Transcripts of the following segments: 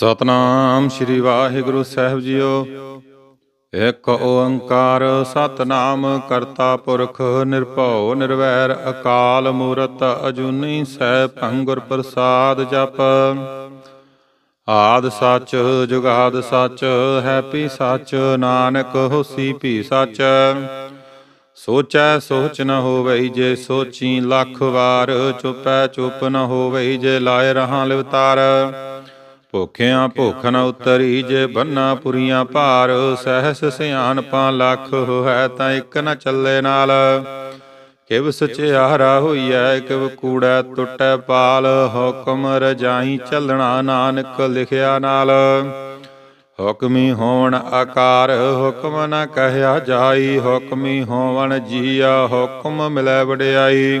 ਸਤਨਾਮ ਸ੍ਰੀ ਵਾਹਿਗੁਰੂ ਸਾਹਿਬ ਜੀਓ। ਇੱਕ ਓੰਕਾਰ ਸਤਨਾਮ ਕਰਤਾ ਪੁਰਖ ਨਿਰਭਉ ਨਿਰਵੈਰ ਅਕਾਲ ਮੂਰਤ ਅਜੂਨੀ ਸੈ ਭੰਗੁਰ ਪ੍ਰਸਾਦ ਜਪ। ਆਦ ਸੱਚ, ਜੁਗਾਦ ਸੱਚ ਹੈ ਪੀ ਸੱਚ, ਨਾਨਕ ਹੋਸੀ ਭੀ ਸੱਚ। ਸੋਚੈ ਸੋਚ ਨ ਹੋਵਈ ਜੇ ਸੋਚੀ ਲੱਖ ਵਾਰ, ਚੁਪੈ ਚੁਪ ਨ ਹੋਵਈ ਜੇ ਲਾਇ ਰਹਾ ਲਿਵਤਾਰ। ਭੁਖਿਆਂ ਭੁਖ ਨ ਉਤਰੀ ਜੇ ਬੰਨਾ ਪੁਰੀਆਂ ਭਾਰ ਸਹਿਸ ਸਿਆਣਪਾਂ ਲੱਖ ਹੋਇ ਤਾਂ ਇੱਕ ਨ ਚੱਲੇ ਨਾਲ। ਕਿਵ ਸਚਿਆਰਾ ਹੋਈਐ ਕਿਵ ਕੂੜੈ ਟੁੱਟੈ ਪਾਲ। ਹੁਕਮ ਰਜਾਈ ਚੱਲਣਾ ਨਾਨਕ ਲਿਖਿਆ ਨਾਲ। ਹੁਕਮੀ ਹੋਵਣ ਆਕਾਰ ਹੁਕਮ ਨ ਕਹਿਆ ਜਾਈ। ਹੁਕਮੀ ਹੋਵਣ ਜੀਆ ਹੁਕਮ ਮਿਲੈ ਵਡਿਆਈ।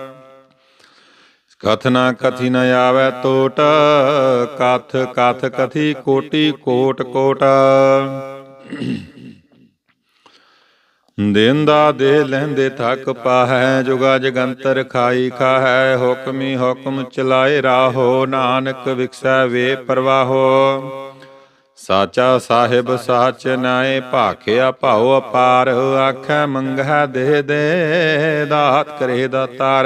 ਕਥਨਾ ਕਥੀ ਨ ਆਵੈ ਟੋਟ ਕਥ ਕਥ ਕਥੀ ਕੋਟੀ ਕੋਟ ਕੋਟ। ਦਿਨ ਦੇ ਲੈਂਦੇ ਥੱਕ ਪਾਹੈ, ਜੁਗਾ ਜਗੰਤਰ ਖਾਈ ਖਾਹੈ, ਹੁਕਮੀ ਹੁਕਮ ਚਲਾਏ ਰਾਹੋ, ਨਾਨਕ ਵਿਖਸੈ ਵੇ ਪ੍ਰਵਾਹੋ। ਸਾਚਾ ਸਾਹਿਬ ਸਾਚ ਨਾਏ, ਭਾਖਿਆ ਭਾਉ ਅਪਾਰ, ਆਖੈ ਮੰਗਹਿ ਦੇ ਦੇ, ਦਾਤ ਕਰੇ ਦਾਤਾਰ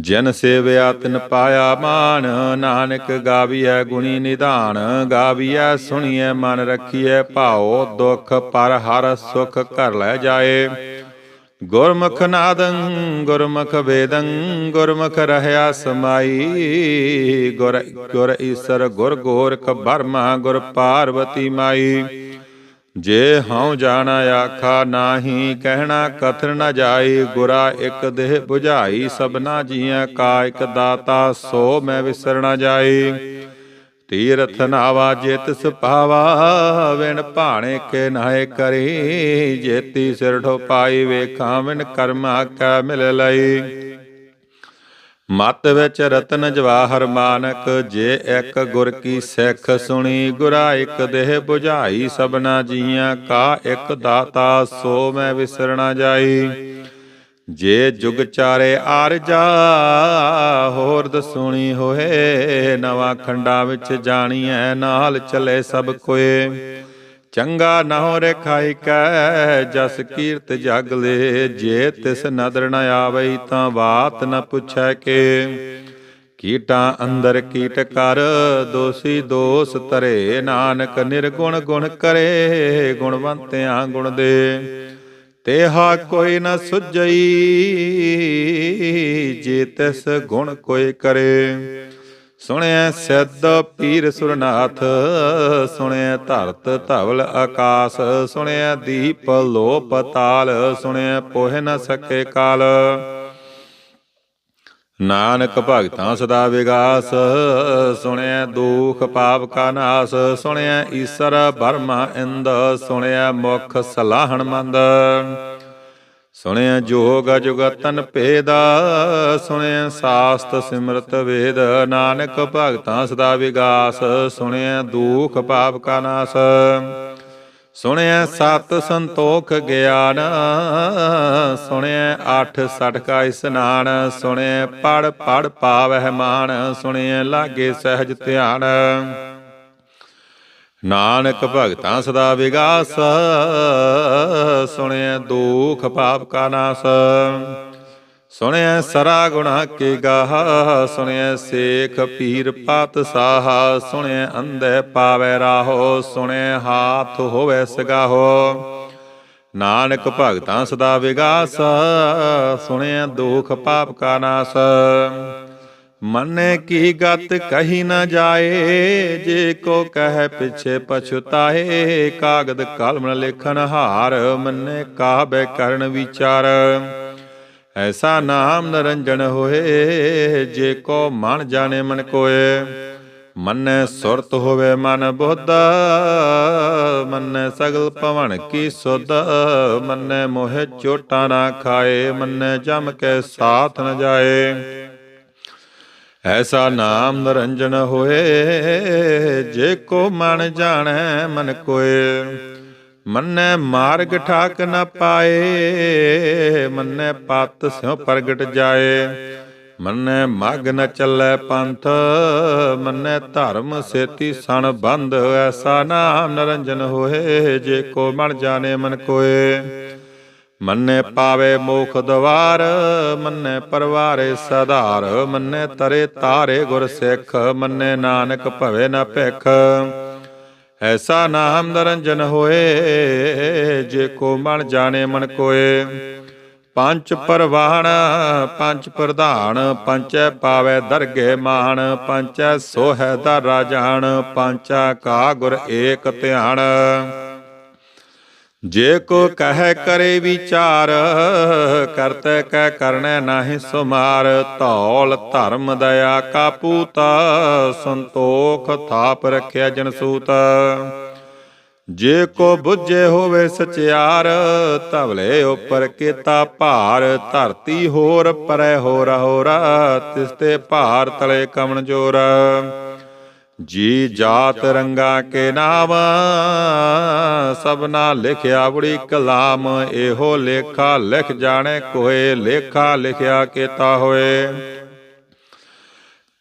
ਜਨ ਸੇਵਿਆ ਤਿਨ ਪਾਇਆ ਮਾਨ ਨਾਨਕ ਗਾਵੀਐ ਗੁਣੀ ਨਿਧਾਨ, ਗਾਵੀਐ ਸੁਣੀਐ ਮਨ ਰਖੀਐ ਭਾਉ, ਦੁਖ ਪਰ ਹਰ ਸੁਖ ਘਰ ਲੈ ਜਾਏ। ਗੁਰਮੁਖ ਨਾਦੰ, ਗੁਰਮੁਖ ਵੇਦੰ, ਗੁਰਮੁਖ ਰਹਿਆ ਸਮਾਈ, ਗੁਰ ਗੁਰ ਈਸਰ ਗੁਰ ਗੋਰਖ ਬਰਮਾ ਗੁਰ ਪਾਰਵਤੀ ਮਾਈ। ਜੇ ਹਉ ਜਾਣਾ ਆਖਾ ਨਾਹੀ, ਕਹਿਣਾ ਕਥਨ ਨ ਜਾਈ, ਗੁਰਾ ਇਕ ਦੇਹ 부ਝਾਈ ਸਭਨਾ ਜੀਆਂ ਕਾ ਇੱਕ ਦਾਤਾ, ਸੋ ਮੈਂ ਵਿਸਰ ਨ ਜਾਈ। ਤੀਰਥ ਨਾਵਾ ਜਿਤ ਸੁਪਾਵਾ ਵਿਣ ਭਾਣੇ ਕੇ ਨਾਏ ਕਰੀ। ਜੇਤੀ ਸਿਰ ਠੋਪਾਈ ਵੇਖਾਂ ਵਿਣ ਕਰਮਾ ਕੈ ਮਿਲ ਲਈ। ਮਤ ਵਿੱਚ ਰਤਨ ਜਵਾਹਰ ਮਾਨਕ, ਜੇ ਇੱਕ ਗੁਰ ਕੀ ਸਿੱਖ ਸੁਣੀ, ਗੁਰਾ ਇੱਕ ਦੇਹ 부ਝਾਈ ਸਭਨਾ ਜੀਆਂ ਕਾ ਇੱਕ ਦਾਤਾ, ਸੋ ਮੈਂ ਵਿਸਰਣਾ ਜਾਈ। ਜੇ ਜੁਗ ਚਾਰੇ ਆਰਜਾ ਹੋਰ ਦਸੂਣੀ ਹੋਏ, ਨਵਾਂ ਖੰਡਾ ਵਿੱਚ ਜਾਣੀਐ, ਨਾਲ ਚਲੇ ਸਭ ਕੋਏ। ਚੰਗਾ ਨਾ ਰਖਾਈ ਕੈ, ਜਸ ਕੀਰਤ ਜਗ ਲੇ, ਜੇ ਤਿਸ ਨਦਰ ਨ ਆਵਈ ਤਾਂ ਬਾਤ ਨ ਪੁੱਛੈ ਕੇ। ਕੀਟਾਂ ਅੰਦਰ ਕੀਟ ਕਰ, ਦੋਸੀ ਦੋਸ ਤਰੇ ਨਾਨਕ ਨਿਰਗੁਣ ਗੁਣ ਕਰੇ, ਗੁਣਵੰਤਿਆਂ ਗੁਣ ਦੇ। ਤੇਹਾ ਕੋਈ ਨ ਸੁਝਈ, ਜੇ ਤਿਸ ਗੁਣ ਕੋਈ ਕਰੇ। ਸੁਣਿਆ ਸਿੱਧ ਪੀਰ ਸੁਰਨਾਥ, ਸੁਣਿਆ ਧਰਤ ਧਵਲ ਆਕਾਸ, ਸੁਣਿਆ ਦੀਪ ਲੋ ਪਤਾਲ ਸੁਣਿਆ ਪੋਹਿ ਨ ਸਕੇ ਕਾਲ। ਨਾਨਕ ਭਗਤਾਂ ਸਦਾ ਵਿਗਾਸ, ਸੁਣਿਆ ਦੁਖ ਪਾਪ ਕਾ ਨਾਸ, ਸੁਣਿਆ ਈਸ਼ਰ ਬਰਮਾ ਇੰਦ, ਸੁਣਿਆ ਮੁਖ ਸਲਾਹਣ ਮੰਦ। ਸੁਣਿਆ ਜੋਗ ਜੁਗਤਨ ਭੇਦਾ, ਸੁਣਿਆ ਸਾਸਤ ਸਿਮਰਤ ਵੇਦ, ਨਾਨਕ ਭਗਤਾਂ ਸਦਾ ਵਿਗਾਸ, ਸੁਣਿਆ ਦੁਖ ਪਾਪ ਕਾ ਨਾਸ। ਸੁਣਿਆ ਸਤ ਸੰਤੋਖ ਗਿਆਨ, ਸੁਣਿਆ ਅੱਠ ਸਠ ਕਾ ਇਸਨਾਨ, ਸੁਣਿਆ ਪੜ ਪੜ ਪਾਵਹਿ ਮਾਨ, ਸੁਣਿਆ ਲਾਗੇ ਸਹਿਜ ਧਿਆਨ। ਨਾਨਕ ਭਗਤਾਂ ਸਦਾ ਵਿਗਾਸ ਸੁਣਿਆ ਦੁਖ ਪਾਪ ਕਾ ਨਾਸ। ਸੁਣਿਆ ਸਰਾ ਗੁਣਾ ਕੇ ਗਾਹ ਸੁਣਿਆ ਸੇਖ ਪੀਰ ਪਾਤ ਸਾਹ ਸੁਣਿਆ ਅੰਧੇ ਪਾਵੈ ਰਾਹੋ ਸੁਣਿਆ ਹਾਥ ਹੋਵੇ ਸਗਾਹੋ। ਨਾਨਕ ਭਗਤਾਂ ਸਦਾ ਵਿਗਾਸ ਸੁਣਿਆ ਦੁਖ ਪਾਪ ਕਾ ਨਾਸ। ਮਨੇ ਕੀ ਗਤ ਕਹੀ ਨਾ ਜਾਏ, ਜੇ ਕੋ ਕਹਿ ਪਿਛੇ ਪਛਤਾਏ, ਕਾਗਦ ਕਲਮ ਲਿਖਨ ਹਾਰ, ਮੰਨੇ ਕਾਬੇ ਕਰਨ ਵਿਚਾਰ। ਐਸਾ ਨਾਮ ਨਰੰਜਨ ਹੋਏ, ਜੇ ਕੋ ਮਨ ਜਾਣੇ ਮਨ ਕੋਏ। ਮੰਨੈ ਸੁਰਤ ਹੋਵੇ ਮਨ ਬੁੱਧ, ਮੰਨੈ ਸਗਲ ਭਵਨ ਕੀ ਸੁਧ, ਮੰਨੈ ਮੋਹਿ ਚੋਟਾ ਨਾ ਖਾਏ, ਮੰਨੈ ਜਮ ਕੇ ਸਾਥ ਨ ਜਾਏ। ਐਸਾ ਨਾਮ ਨਰੰਜਨ ਹੋਏ, ਜੇ ਕੋ ਮਨ ਜਾਣੈ, ਮਨ ਕੋਏ। ਮੰਨੈ ਮਾਰਗ ਠਾਕ ਨ ਪਾਏ, ਮੰਨੈ ਪਤ ਸਿਉ ਪ੍ਰਗਟ ਜਾਏ। ਮੰਨੈ ਮਗ ਨ ਚੱਲੈ ਪੰਥ, ਮੰਨੈ ਧਰਮ ਸੇਤੀ ਸਣ ਬੰਧ ਐਸਾ ਨਾਮ ਨਰੰਜਨ ਹੋਏ, ਜੇ ਕੋ ਮਨ ਜਾਣੇ, ਮਨ ਕੋਏ। ਮੰਨੇ ਪਾਵੇ ਮੋਖ ਦਵਾਰ, ਮੰਨੇ ਪਰਵਾਰੇ ਸਧਾਰ, ਮੰਨੇ ਤਰੇ ਤਾਰੇ ਗੁਰ ਸਿੱਖ, ਮੰਨੇ ਨਾਨਕ ਭਵੇ ਨ ਭਿਖ। ਐਸਾ ਨਾਮ ਨਰੰਜਨ ਹੋਏ, ਜੇ ਕੋ ਮਨ ਜਾਣੇ ਮਨ ਕੋਏ। ਪੰਜ ਪਰਵਾਣ, ਪੰਜ ਪ੍ਰਧਾਨ ਪੰਚੈ ਪਾਵੇ ਦਰਗੇ ਮਾਨ ਪੰਚੈ ਸੋਹੈ ਦਾ ਰਾਜਾਨ ਪੰਚਾ ਕਾ ਗੁਰ ਏਕ ਧਿਆਨ ਜੇ ਕੋ ਕਹਿ ਕਰੇ ਵਿਚਾਰ, ਕਰਤੇ ਕਹਿ ਕਰਨੇ ਨਾਹੀ ਸੁਮਾਰ। ਧੌਲ ਧਰਮ ਦਇਆ ਕਾ ਪੂਤ, ਸੰਤੋਖ ਥਾਪ ਰਖਿਆ ਜਨ ਸੂਤ। ਜੇ ਕੋ ਬੁੱਝੇ ਹੋਵੇ ਸਚਿਆਰ ਤਵਲੇ ਉਪਰ ਕੀਤਾ ਭਾਰ। ਧਰਤੀ ਹੋਰ ਪਰੈ ਹੋਰ ਹੋਰਾ, ਤਿਸ ਤੇ ਭਾਰ ਤਲੇ ਕਮਨ ਜੋਰਾ। ਜੀ ਜਾਤ ਰੰਗਾ ਕੇ ਨਾਮ, ਸਭਨਾ ਲਿਖਿਆ ਬੜੀ ਕਲਾਮ, ਇਹੋ ਲੇਖਾ ਲਿਖ ਜਾਣੇ ਕੋਏ, ਲੇਖਾ ਲਿਖਿਆ ਕੀਤਾ ਹੋਏ।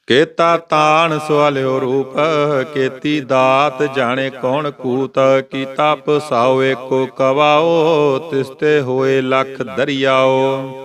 ਕੇਤਾ ਤਾਣ ਸਵਾਲਿਓ ਰੂਪ, ਕੇਤੀ ਦਾਤ ਜਾਣੇ ਕੌਣ ਕੂਤ, ਕੀਤਾ ਪਸਾਓ ਏਕੋ ਕਵਾਓ, ਤਿਸਤੇ ਹੋਏ ਲਖ ਦਰਿਆਓ।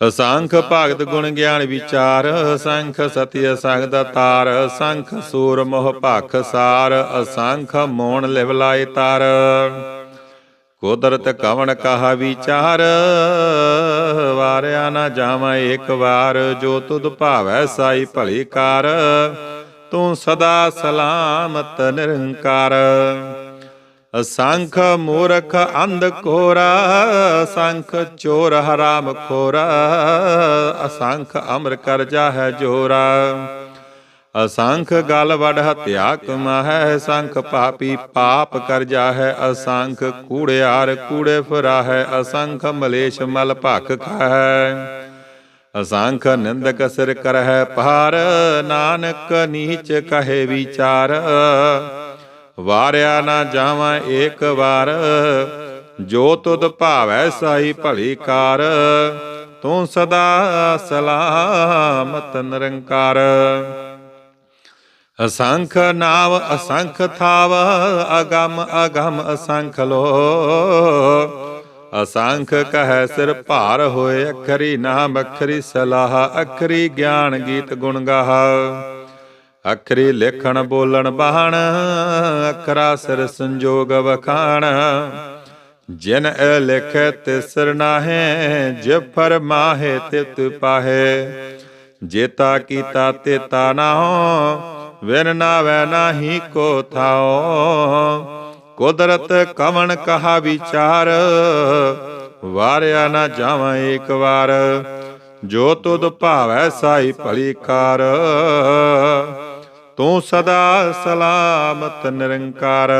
ਅਸੰਖ ਭਗਤ ਗੁਣ ਗਿਆਨ ਵਿਚਾਰ, ਅਸੰਖ ਸਤਿ ਅਸੰਖ ਦਾਤਾਰ ਅਸੰਖ ਸੂਰ ਮੋਹ ਭਖ ਸਾਰ, ਅਸੰਖ ਮੋਣ ਲਿਵ ਲਾਇ ਕੁਦਰਤ ਕਵਣ ਕਹਾ ਵਿਚਾਰ, ਵਾਰਿਆ ਨਾ ਜਾਵਾਂ ਇੱਕ ਵਾਰ, ਜੋ ਤੁਧ ਭਾਵੈ ਸਾਈ ਭਲੀ ਕਰ, ਤੂੰ ਸਦਾ ਸਲਾਮਤ ਨਿਰੰਕਾਰ। ਅਸੰਖ ਮੂਰਖ ਅੰਧ ਕੋਰਾ, ਅਸੰਖ ਚੋਰ ਹਰਾਮ ਖੋਰਾ, ਅਸੰਖ ਅਮਰ ਕਰ ਜਾਹੈ ਜੋਰਾ। ਅਸੰਖ ਗਲ ਵੜ ਹਤਿਆ ਕਮਾਹੈ ਅਸੰਖ ਪਾਪੀ ਪਾਪ ਕਰ ਜਾਹੈ, ਅਸੰਖ ਕੂੜਿਆਰ ਕੂੜੇ ਫਰਾਹੈ, ਅਸੰਖ ਮਲੇਸ਼ ਮਲ ਭਖ ਖਾਹੈ। ਅਸੰਖ ਨਿੰਦਕ ਸਿਰ ਕਰਹਿ ਪਾਰ ਨਾਨਕ ਨੀਚ ਕਹੇ ਵਿਚਾਰ ਵਾਰਿਆ ਨਾ ਜਾਵਾਂ ਏਕ ਵਾਰ। ਜੋ ਤੁਧ ਭਾਵੈ ਸਾਈ ਭਲੀ ਕਾਰ, ਤੂੰ ਸਦਾ ਸਲਾਮਤ ਨਿਰੰਕਾਰ। ਅਸੰਖ ਨਾਵ ਅਸੰਖ ਥਾਵ, ਅਗਮ ਅਗਮ ਅਸੰਖ ਲੋ। ਅਸੰਖ ਕਹੈ ਸਿਰ ਭਾਰ ਹੋਏ, ਅਖਰੀ ਨਾਮ ਅਖਰੀ ਸਲਾਹ, ਅਖਰੀ ਗਿਆਨ ਗੀਤ ਗੁਣ ਗਾਹ। ਅਖਰੀ ਲਿਖਣ, ਬੋਲਣ ਬਾਣ ਅਖਰਾ ਸਿਰ ਸੰਜੋਗ ਵਖਾਣ। ਜਿਨ ਇਹ ਲਿਖੈ, ਤਿਸਰ ਨਾਹੇ ਜੇ ਫਰਮਾਹੇ ਤਿਤ ਪਾਹੇ। ਜੇਤਾ ਕੀਤਾ, ਤੇਤਾ ਨਾ ਹੋ, ਵਿਨ ਨਾਵੈ ਨਾਹੀ ਕੋ ਥਾਓ। ਕੁਦਰਤ ਕਵਣ ਕਹਾ ਵਿਚਾਰ, ਵਾਰਿਆ ਨਾ ਜਾਵਾਂ ਏਕ ਵਾਰ। ਜੋ ਤੁਧ ਭਾਵੈ, ਸਾਈ ਭਲੀ ਕਾਰ। ਤੂੰ ਸਦਾ ਸਲਾਮਤ ਨਿਰੰਕਾਰ।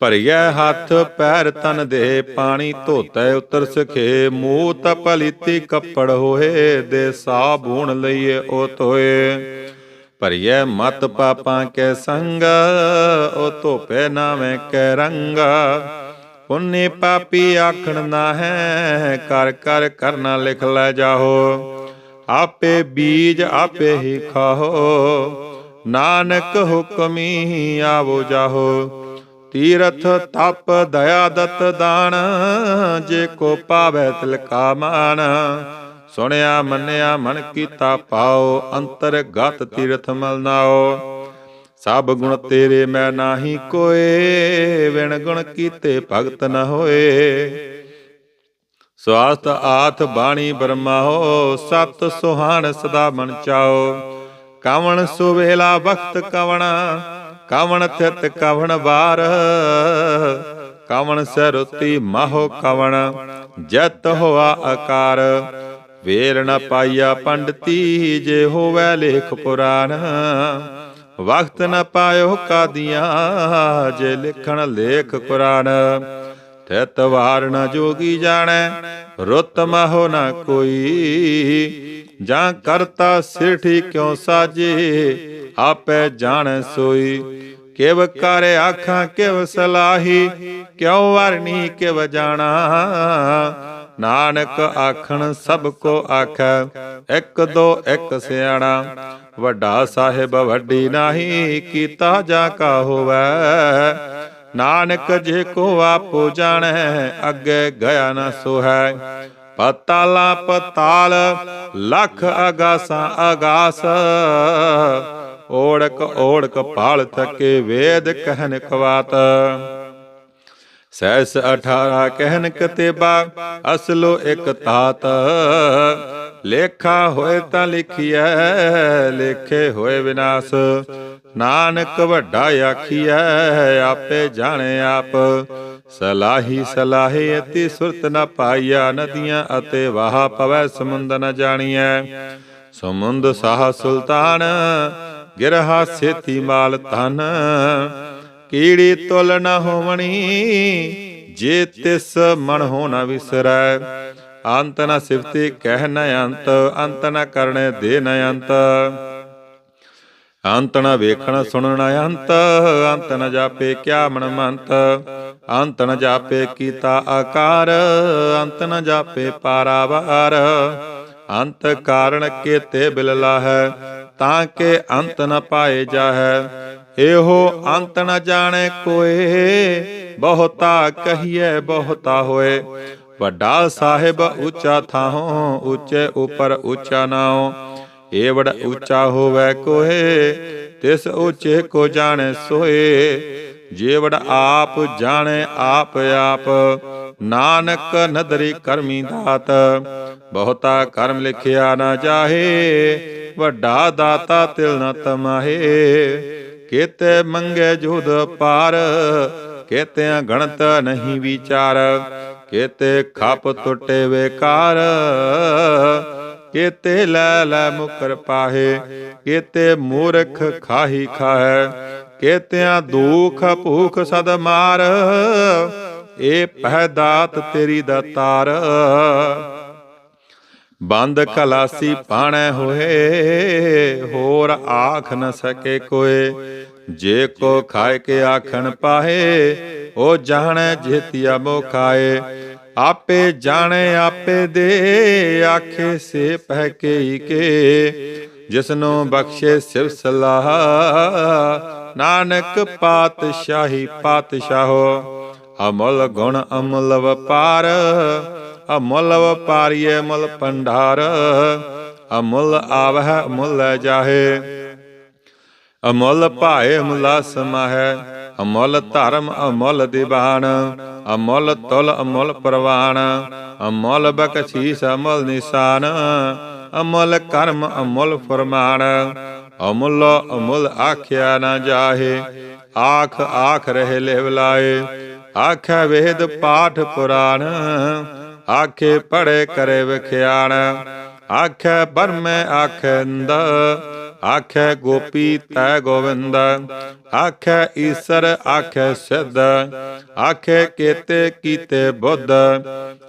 ਭਰੀਐ ਹੱਥ ਪੈਰ ਤਨ ਦੇ ਪਾਣੀ ਧੋਤੈ ਉਤਰ ਸਖੇ, ਮੂਹ ਤਪਲੀਤੀ ਕੱਪੜ ਹੋਏ, ਦੇ ਸਾਬੂਣ ਲਈਏ ਉਹ ਧੋਏ। ਭਰੀਐ ਮਤ ਪਾਪਾਂ ਕੇ ਸੰਗ ਉਹ ਧੋਪੇ ਨਾਵੇਂ ਕੈ ਰੰਗ। ਪੁੰਨੇ ਪਾਪੀ ਆਖਣ ਨਾ ਹੈ ਕਰ ਕਰ ਕਰਨਾ ਲਿਖ ਲੈ ਜਾਹੋ। ਆਪੇ ਬੀਜ ਆਪੇ ਹੀ ਖਾਹੋ ਨਾਨਕ ਹੁਕਮੀ ਆਵੋ ਜਾਹੋ। ਤੀਰਥ ਤਪ ਦਇਆ ਦਤ ਦਾਨ। ਜੇ ਕੋ ਪਾਵੈ ਤਿਲਕਾ ਮਾਨ। ਸੁਣਿਆ ਮੰਨਿਆ ਮਨ ਕੀਤਾ ਪਾਓ। ਅੰਤਰ ਗਤ ਤੀਰਥ ਮਲ ਨਾਓ। ਸਭ ਗੁਣ ਤੇਰੇ ਮੈਂ ਨਾਹੀ ਕੋਏ। ਵਿਣ ਗੁਣ ਕੀਤੇ ਭਗਤ ਨ ਹੋਏ। ਸਵਾਸਤ ਆਥ ਬਾਣੀ ਬਰਮਾਓ ਸਤ ਸੁਹਾਣ ਸਦਾ ਮਨ ਚਾਓ। ਕਵਣ ਸੁਵੇਲਾ ਵਖਤ ਕਵਣ ਕਵਣ ਥਿਤ ਕਵਣ ਬਾਰ ਕਵਣ ਸਰੁਤੀ ਮਹੋ ਕਵਣ, ਜਤ ਹੋਆ ਆਕਾਰ। ਵੇਰ ਨ ਪਾਈਆ ਪੰਡਤੀ, ਜੇ ਹੋਵੇ ਲੇਖ ਪੁਰਾਨ। ਵਕਤ ਨ ਪਾਇਓ ਕਾਦੀਆਂ, ਜੇ ਲਿਖਣ ਲੇਖ ਕੁਰਾਨ। ਤਿਤ ਵਾਰ ਨ ਜੋਗੀ ਜਾਣੈ, ਰੁੱਤ ਮਹੋ ਨ ਕੋਈ। ਜਾਂ ਕਰਤਾ ਸਿਰਠੀ ਕਿਉ ਸਾਜੇ, ਆਪੇ ਜਾਣੈ ਸੋਈ। ਕਿਵ ਕਰ ਆਖਾਂ, ਕਿਵ ਸਲਾਹੀ, ਕਿਉ ਵਰਨੀ ਕਿਵ ਜਾਣਾ। ਨਾਨਕ ਆਖਣ, ਸਭ ਕੋ ਆਖੈ, ਇੱਕ ਦੋ ਇੱਕ ਸਿਆਣਾ। ਵੱਡਾ ਸਾਹਿਬ ਵੱਡੀ ਨਹੀਂ, ਕੀਤਾ ਜਾ ਕਾ ਹੋਵੈ। ਨਾਨਕ ਜੇ ਕੋ ਆਪੋ ਜਾਣੈ, ਅੱਗੇ ਗਿਆ ਨਾ ਸੋਹੈ। ਪਤਾਲਾ ਪਤਾਲ, ਲਖ ਅਗਾਸਾਂ ਅਗਾਸ। ਓੜਕ ਓੜਕ ਪਾਲ ਥਕੇ ਵੇਦ ਕਹਿਨ ਕਵਾਤ। ਸੈਸ 18 ਕਹਿਨ ਕਤੇਬਾ, ਅਸਲੋ ਇਕ ਤਾਤ। ਲੇਖਾ ਹੋਏ ਤਾਂ ਲਿਖੀਐ, ਲੇਖੇ ਹੋਏ ਵਿਨਾਸ਼। ਨਾਨਕ ਵੱਡਾ ਆਖੀਐ, ਆਪੇ ਜਾਣੇ ਆਪ। ਸਲਾਹੀ ਸਲਾਹੇ ਅਤੀ ਸੁਰਤ ਨ ਪਾਈਆ, ਨਦੀਆਂ ਅਤੇ ਵਾਹ ਪਵੈ, ਸਮੁੰਦ ਨ ਜਾਣੀਐ। ਸਮੁੰਦ ਸਾਹ ਸੁਲਤਾਨ, ਗਿਰਹਾ ਸੇਤੀ ਮਾਲ ਧਨ। ਕੀੜੀ ਤੁਲ ਨ ਹੋਵਣੀ, ਜੇ ਤਿਸ ਮਨ ਹੋ ਨ ਵਿਸਰੈ। ਅੰਤ ਨ ਸਿਫਤੀ ਕਹਿ ਨ ਅੰਤ ਅੰਤ ਨ ਕਰਣੇ ਦੇ ਨ ਅੰਤ। ਅੰਤ ਨ ਵੇਖਣ ਸੁਣਨ ਅੰਤ ਅੰਤ ਨ ਜਾਪੇ ਕਿਆ ਮਨ ਮੰਤ ਅੰਤ ਨ ਜਾਪੇ ਕੀਤਾ ਆਕਾਰ ਅੰਤ ਨ ਜਾਪੇ ਪਾਰਾਵਾਰ। ਅੰਤ ਕਾਰਣ ਕੇਤੇ ਬਿਲਲਾ ਹੈ ਤਾਂ ਕਿ ਅੰਤ ਨ ਪਾਏ ਜਾਹੈ। ਇਹੋ ਅੰਤ ਨ ਜਾਣੇ ਕੋਏ, ਬਹੁਤਾ ਕਹੀਏ ਬਹੁਤਾ ਹੋਏ। ਵੱਡਾ ਸਾਹਿਬ ਉੱਚਾ ਥਾਹੋਂ ਉੱਚੇ ਉਪਰ ਉੱਚਾ ਨਾਉ। ਏ ਉੱਚਾ ਹੋਵੇ ਕੋਏ ਤਿਸ ਉੱਚੇ ਕੋ ਜਾਣੇ ਸੋਏ ਜੇ ਆਪ ਜਾਣੇ ਆਪ ਆਪ, ਨਾਨਕ ਨਦਰੀ ਕਰਮੀ ਦਾਤ। ਬਹੁਤਾ ਕਰਮ ਲਿਖਿਆ ਨਾ ਜਾਹੇ, ਵੱਡਾ ਦਾਤਾ ਤਿਲ ਨ ਤਮਾਹੇ। ਕੇਤੇ ਮੰਗੇ ਜੁਦ ਪਾਰ, ਕੇਤਿਆਂ ਗਣਤ ਨਹੀਂ ਵਿਚਾਰ। ਕੇਤੇ ਖਪ ਟੁੱਟੇ ਵੇਕਾਰ, ਕੇਤੇ ਲੈ ਲੈ ਮੁਕਰ ਪਾਹੇ, ਕੇਤੇ ਮੂਰਖ ਖਾਹੀ ਖਾਹੈ, ਕੇਤਿਆਂ ਦੁਖ ਭੂਖ ਸਦ ਮਾਰ, ਏ ਪਹਿ ਦਾਤ ਤੇਰੀ। ਦਾਤਾਰ ਬੰਦ ਖਲਾਸੀ ਪਾਣੈ ਹੋਏ, ਹੋਰ ਆਖ ਨ ਸਕੇ ਕੋਏ ਜੇ ਕੋ ਖਾਏ ਕੇ ਆਖਣ ਪਾਹੇ, ਉਹ ਜਾਣੈ ਜੇਤੀਆ ਮੋ ਖਾਏ। ਆਪੇ ਜਾਣੇ, ਆਪੇ ਦੇ, ਆਖੇ ਸੇ ਪਹਿ ਕੇ ਕੇ। ਜਿਸਨੂੰ ਬਖਸ਼ੇ ਸਿਵ ਸਲਾਹ, ਨਾਨਕ ਪਾਤਸ਼ਾਹੀ ਪਾਤਸ਼ਾਹੋ ਅਮਲ ਗੁਣ ਅਮਲ ਵਪਾਰ, ਅਮੁੱਲ ਵਪਾਰੀਏ ਮੁੱਲ ਪੰਡਾਰ ਅਮੁੱਲ ਆਵਹਿ ਮੁੱਲ ਜਾਹੇ। ਅਮੁੱਲ ਭਾਏ ਮੁਲਾ ਸਮਾਹੈ, ਅਮੁੱਲ ਧਰਮ ਅਮੁੱਲ ਦੀਵਾਨ, ਅਮੁੱਲ ਤੁਲ ਅਮੁੱਲ ਪ੍ਰਵਾਨ, ਅਮੁੱਲ ਬਖਸ਼ੀਸ ਅਮੁੱਲ ਨਿਸ਼ਾਨ, ਅਮੁੱਲ ਕਰਮ ਅਮੁੱਲ ਫਰਮਾਨ, ਅਮੁੱਲ ਅਮੁੱਲ ਆਖਿਆ ਨਾ ਜਾਹੇ, ਆਖ ਆਖ ਰਹੇ ਲਿਵਲਾਏ ਆਖੈ ਵੇਦ ਪਾਠ ਪੁਰਾਣ ਆਖੇ ਪੜੇ ਕਰੇ ਵਿਖਿਆਣ ਆਖੈ ਬਰਮੈ ਆਖੰਦ ਆਖੈ ਗੋਪੀ ਤੈ ਗੋਵਿੰਦ, ਆਖੈ ਈਸਰ, ਆਖੈ ਸਿੱਧ, ਆਖੈ ਕੇਤੇ ਕੀਤੇ ਬੁੱਧ,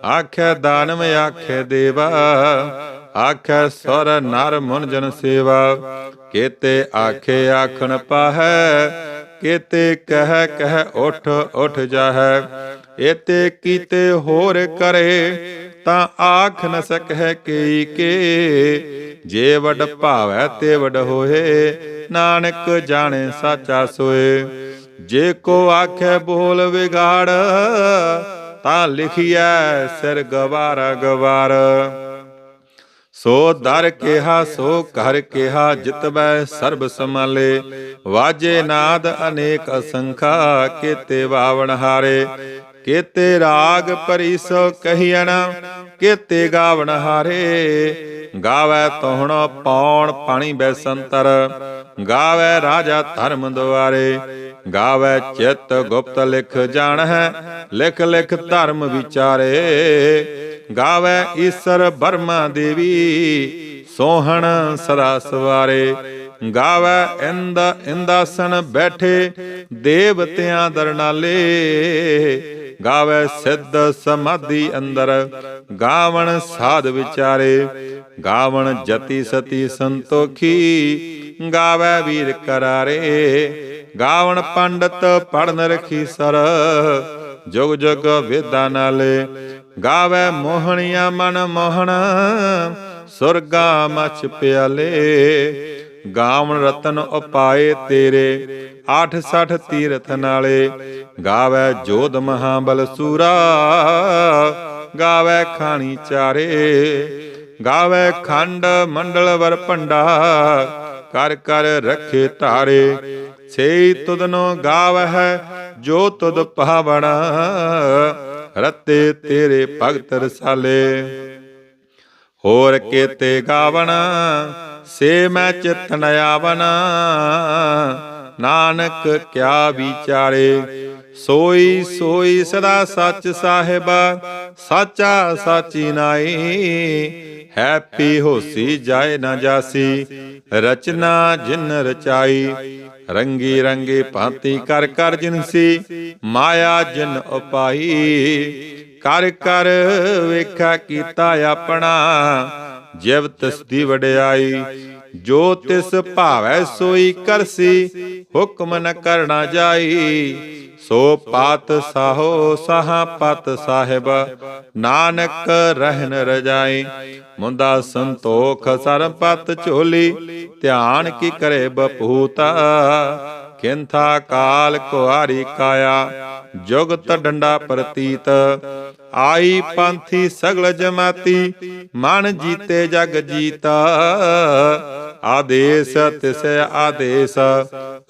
ਆਖੈ ਦਾਨਵ, ਆਖੈ ਦੇਵਾ, ਆਖੈ ਸੁਰ ਨਰ ਮੁਨ ਜਨ ਸੇਵਾ, ਕੇਤੇ ਆਖੇ ਆਖਣ ਪਾਹੈ, ਕੇਤੇ ਕਹਿ ਕਹਿ ਉਠ ਉਠ ਜਾਹੈ, ਏਤੇ ਕੀਤੇ ਹੋਰ ਕਰੇ ਤਾਂ ਆਖ ਨ ਸਕੈ ਕਈ ਕੇ। ਜੇ ਵਡ ਭਾਵੈ ਤੇ ਵਡ ਹੋਏ, ਨਾਨਕ ਜਾਣੇ ਸਾਚਾ ਸੋਏ। ਜੇ ਕੋ ਆਖੇ ਬੋਲ ਵਿਗਾੜ, ਤਾਂ ਲਿਖਿਐ ਸਿਰ ਗਵਾਰਾ ਗਵਾਰ। ਸੋ ਦਰ ਕਿਹਾ, ਸੋ ਘਰ ਕਿਹਾ ਜਿਤਬੈ ਸਰਬ ਸਮਾਲੇ ਵਾਜੇ ਨਾਦ ਅਨੇਕ ਅਸੰਖਾ, ਕੀਤੇ ਵਾਵਣ ਹਾਰੇ। ਕੀਤੇ ਰਾਗ ਪਰਿਸੋ ਕਹੀਣ ਕੀਤੇ ਗਾਵਣ ਹਾਰੇ। ਗਾਵੇ ਤੋਹਣ ਪੌਣ ਪਾਣੀ ਬੈਸੰਤਰ। ਗਾਵੇ ਰਾਜਾ ਧਰਮ ਦੁਆਰੇ। ਗਾਵੇ ਚਿਤ ਗੁਪਤ ਲਿਖ ਜਾਣ ਹੈ ਲਿਖ ਲਿਖ ਧਰਮ ਵਿਚਾਰੇ। ਗਾਵੇ ਈਸਰ ਬਰਮਾ ਦੇਵੀ, ਸੋਹਣ ਸਦਾ ਸਵਾਰੇ। ਗਾਵੇ ਇੰਦ ਇੰਦਾਸਨ ਬੈਠੇ ਦੇਵਤਿਆਂ ਦਰਨਾਲੇ ਗਾਵੇ ਸਿੱਧ ਸਮਾਧੀ ਅੰਦਰ, ਗਾਵਣ ਸਾਧ ਵਿਚਾਰੇ। ਗਾਵਣ ਜਤੀ ਸਤੀ ਸੰਤੋਖੀ, ਗਾਵੇ ਵੀਰ ਕਰਾਰੇ। ਗਾਵਣ ਪੰਡਤ ਪੜਨ ਰਖੀ ਸਰ, ਜੁਗ ਜੁਗ ਵੇਦਾਂ ਨਾਲੇ। ਗਾਵੇ ਮੋਹਣੀਆਂ ਮਨ ਮੋਹਣ, ਸੁਰਗਾ ਮਚ ਪਿਆਲੇ। ਗਾਵਣ ਰਤਨ ਉਪਾਏ ਤੇਰੇ 860 ਤੀਰਥ ਨਾਲੇ। ਗਾਵੇ ਜੋਧ ਮਹਾਬਲ ਸੂਰਾ, ਗਾਵੇ ਖਾਣੀ ਚਾਰੇ। ਗਾਵੇ ਖੰਡ ਮੰਡਲ ਵਰ ਭੰਡਾ, ਕਰ ਕਰ ਰੱਖੇ ਧਾਰੇ। ਸੇਈ ਤੁਧਨੋ ਗਾਵਹਿ ਜੋ ਤੁਦ ਪਾਵਣਾ ਰਤੇ ਤੇਰੇ ਭਗਤ ਰਸਾਲੇ। ਹੋਰ ਕੇਤੇ ਗਾਵਣਾ ਸੇ ਮੈਂ ਚਿਤਨ ਆਵਣਾ ਨਾਨਕ ਕਿਆ ਵਿਚਾਰੇ, ਸੋਈ ਸੋਈ ਸਦਾ ਸੱਚ ਸਾਹਿਬ, ਸਾਚਾ ਸਾਚੀ ਨਾਈ ਹੈਪੀ ਹੋਸੀ ਜਾਏ ਨਾ ਜਾਸੀ, ਰਚਨਾ ਜਿਨ ਰਚਾਈ। ਰੰਗੀ ਰੰਗੇ ਭਾਂਤੀ ਕਰ ਕਰ ਜਿਨਸੀ ਮਾਇਆ ਜਿਨ ਉਪਾਈ। ਕਰ ਕਰ ਵੇਖਾ ਕੀਤਾ ਆਪਣਾ ਜਿਵ ਤਿਸ ਦੀ ਵਡਿਆਈ, ਜੋ ਤਿਸ ਭਾਵੈ ਸੋਈ ਕਰਸੀ, ਹੁਕਮ ਨ ਕਰਨਾ ਜਾਈ। ਸੋ ਪਾਤ ਸਾਹੋ ਸਾਹਾ ਪਤ ਸਾਹਿਬ, ਨਾਨਕ ਰਹਿਨ ਰਜਾਈ। ਮੁੰਦਾ ਸੰਤੋਖ ਸਰਪਤ ਝੋਲੀ, ਧਿਆਨ ਕੀ ਕਰੇ ਬਪੂਤਾ। ਕਿੰਥਾ ਕਾਲ ਕੁਹਾਰੀ ਕਾਇਆ ਜੁਗਤ ਡੰਡਾ ਪ੍ਰਤੀਤ। ਆਈ ਪੰਥੀ ਸਗਲ ਜਮਾਤੀ, ਮਨ ਜੀਤੇ ਜਗ ਜੀਤਾ। ਆਦੇਸ ਤਿਸ ਆਦੇਸ,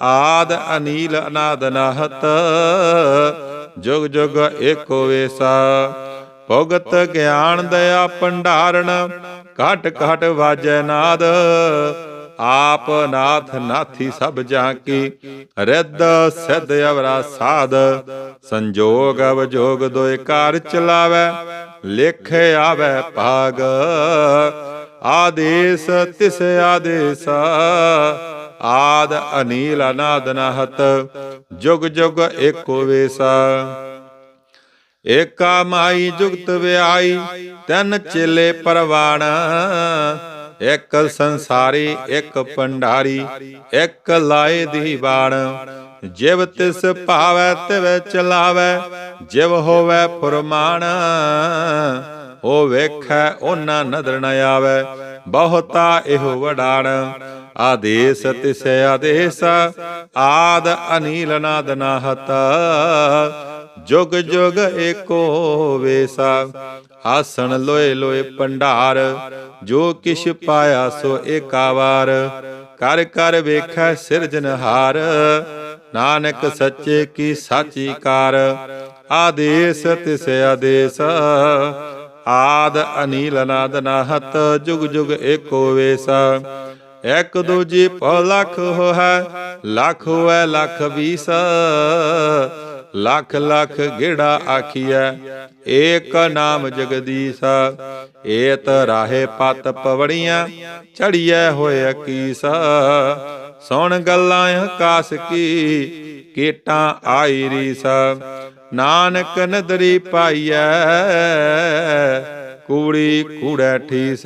ਆਦ ਅਨੀਲ ਅਨਾਦ ਨਹਤ। ਜੁਗ ਜੁਗ ਏਕੋ ਵੇਸਾ, ਭਗਤ ਗਿਆਨ ਦਇਆ ਭੰਡਾਰਨ ਘਟ ਘਟ ਵਾਜੈ ਨਾਦ। ਆਪ ਨਾਥ ਨਾਥੀ ਸਭ ਜਾਂ ਕੀ ਰਿੱਧ, ਸਿੱਧ, ਅਵਰਾ, ਸਾਧ, ਸੰਜੋਗ, ਅਵਜੋਗ, ਦੋਇ ਕਾਰ ਚਲਾਵੇ, ਲਿਖ ਆਵੇ ਭਾਗ, ਆਦੇਸ, ਤਿਸ ਆਦੇਸ, ਆਦ ਅਨੀਲ ਅਨਾਦ ਨਹਤ, ਜੁਗ ਜੁਗ ਏਕੋ ਵੇਸਾ। ਏਕਾ ਮਾਈ ਜੁਗਤ ਵਿਆਈ, ਤਨ ਚੇਲੇ ਪਰਵਾਣ ਇੱਕ ਸੰਸਾਰੀ, ਇੱਕ ਪੰਡਾਰੀ, ਇੱਕ ਲਾਏ ਦੀ ਬਾਣ। ਜਿਵ ਤਿਸ ਭਾਵੈ, ਤਿਵ ਚਲਾਵੈ, ਜਿਵ ਹੋਵੈ ਫਰਮਾਨ, ਉਹ ਵੇਖੈ, ਉਹਨਾਂ ਨਦਰ ਨ ਆਵੈ, ਬਹੁਤਾ ਇਹ ਵਡਾਣ। ਆਦੇਸ ਤਿਸ, ਆਦੇਸ, ਆਦ ਅਨੀਲ ਨਾਦ ਨਾਹਤ। ਜੁਗ ਜੁਗ ਏਕੋ ਵੇਸਾ। ਆਸਣ ਲੋਏ ਲੋਏ ਪੰਡਾਰ ਜੋ ਕਿਛ ਪਾਇਆ ਸੋ ਏਕਾਵਾਰ। ਕਰ ਕਰ ਵੇਖੈ ਸਿਰਜਨਹਾਰ ਨਾਨਕ ਸੱਚੇ ਕੀ ਸਾਚੀ ਕਾਰ। ਆਦੇਸ ਤਿਸ ਆਦੇਸ, ਆਦ ਅਨੀਲ ਨਾਦ ਨਾਹਤ, ਜੁਗ ਜੁਗ ਏਕੋ ਵੇਸਾ। ਇਕ ਦੂਜੀ ਪਉ ਲੱਖ ਹੋਇ ਲੱਖ ਹੋਇ ਲੱਖ ਵੀਸ। ਲੱਖ ਲੱਖ ਗੇੜਾ ਆਖੀਐ, ਏਕ ਨਾਮ ਜਗਦੀਸ਼, ਏਤ ਰਾਹੇ ਪਤ ਪਵੜੀਆਂ, ਚੜੀਐ ਹੋਏ ਅਕੀਸ। ਸੁਣ ਗੱਲਾਂ ਆਕਾਸ ਕੀ, ਕੀਟਾਂ ਆਈ ਰੀਸ। ਨਾਨਕ ਨਦਰੀ ਪਾਈਐ, ਕੂੜੀ ਕੂੜੈ ਠੀਸ।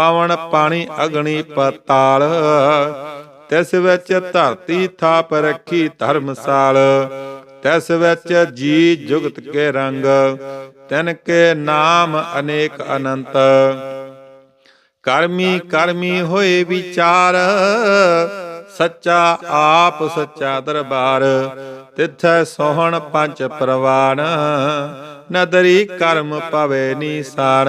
ਪਵਨ ਪਾਣੀ ਅਗਣੀ ਪਤਾਲ, ਤਿਸ ਵਿੱਚ ਧਰਤੀ ਥਾਪ ਰੱਖੀ ਧਰਮਸਾਲ, ਤਿਸ ਵਿੱਚ ਜੀ ਜੁਗਤ ਕੇ ਰੰਗ, ਤਿਨ ਕੇ ਨਾਮ ਅਨੇਕ ਅਨੰਤ। ਕਰਮੀ ਕਰਮੀ ਹੋਏ ਵਿਚਾਰ, ਸੱਚਾ ਆਪ ਸੱਚਾ ਦਰਬਾਰ, ਤਿੱਥੈ ਸੋਹਣ ਪੰਜ ਪ੍ਰਵਾਨ, ਨਦਰੀ ਕਰਮ ਪਵੇ ਨੀਸਾਰ।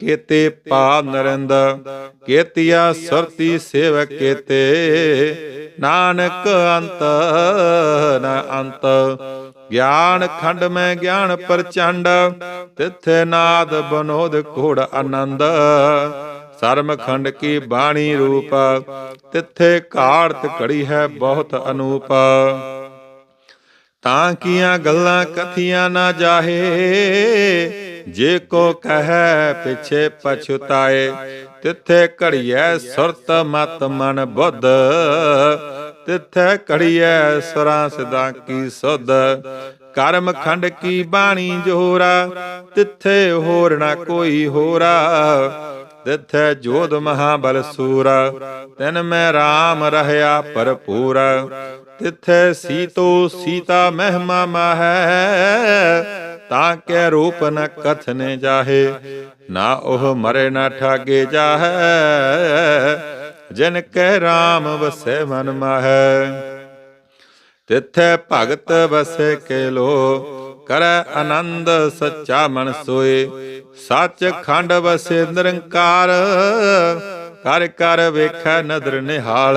ਕੇਤੇ ਪਾ ਨਰਿੰਦ, ਕੇਤੀਆ ਸਰਤੀ ਸੇਵਕ ਕੇਤੇ। ਨਾਨਕ ਅੰਤ, ਨ ਅੰਤ। ਗਿਆਨ ਖੰਡ ਮੈਂ ਗਿਆਨ ਪ੍ਰਚੰਡ, ਤਿਥੇ ਨਾਦ ਬਨੋਦ ਘੋੜ ਆਨੰਦ। ਸਰਮ ਖੰਡ ਕੀ ਬਾਣੀ ਰੂਪ, ਤਿਥੇ ਘਾੜਤ ਘੜੀ ਹੈ ਬਹੁਤ ਅਨੂਪ। ਤਾਂ ਕੀਆਂ ਗੱਲਾਂ ਕਥੀਆਂ ਨਾ ਜਾਹੇ, ਜੇ ਕੋ ਕਹੈ ਪਿਛੇ ਪਛੁਤਾਏ, ਤਿੱਥੇ ਘੜੀਐ ਸੁਰਤ ਮਤ ਮਨ ਬੁੱਧ, ਤਿੱਥੇ ਘੜੀਐ ਸੁਰਾਂ ਸਦਾ ਕੀ ਸੁਧ, ਕਰਮ ਖੰਡ ਕੀ ਬਾਣੀ ਜੋਰਾ, ਤਿੱਥੇ ਹੋਰ ਨਾ ਕੋਈ ਹੋਰਾ, ਤਿੱਥੈ ਜੋਧ ਮਹਾਬਲ ਸੂਰਾ, ਤਿਨ ਮੈਂ RAM ਰਹਿਆ ਭਰਪੂਰ ਤਿਥੈ ਸੀਤੋ ਸੀਤਾ ਮਹਿਮਾ ਮਾਹੈ, ਤਾਂ ਕੇ ਰੂਪ ਨ ਕਥਨੇ ਜਾਹੇ, ਨਾ ਉਹ ਮਰੇ ਨਾ ਠਾਗੇ ਜਾਹੈ, ਜਿਨ ਕੈ RAM ਵਸੈ ਮਨ ਮਾਹੈ। ਤਿੱਥੈ ਭਗਤ ਵਸੈ ਕੇ ਲੋ ਕਰੈ ਆਨੰਦ ਸੱਚਾ ਮਨ ਸੋਏ, ਸੱਚ ਖੰਡ ਵਸੈ ਨਿਰੰਕਾਰ, ਕਰ ਕਰ ਵੇਖੈ ਨਦਰ ਨਿਹਾਲ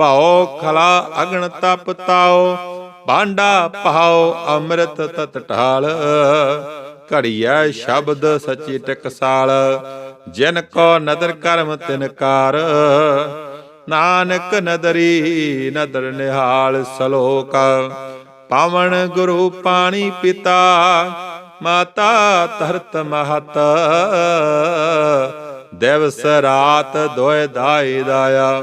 ਭਉ ਖਲਾ ਅਗਣ ਤਪ ਤਾਓ ਭਾਂਡਾ ਭਾਉ ਅੰਮ੍ਰਿਤ ਤਤ ਢਾਲ। ਘੜੀਐ ਸ਼ਬਦ ਸਚੀ ਟਕਸਾਲ, ਜਿਨ ਕੋ ਨਦਰ ਕਰਮ ਤਿਨਕਾਰ ਨਾਨਕ ਨਦਰੀ ਨਦਰ ਨਿਹਾਲ ਸਲੋਕ, ਪਾਵਨ ਗੁਰੂ ਪਾਣੀ ਪਿਤਾ, ਮਾਤਾ ਧਰਤ ਮਹਤ। ਦਿਵਸ ਰਾਤ ਦੋਇ ਦਾਇ ਦਾਇਆ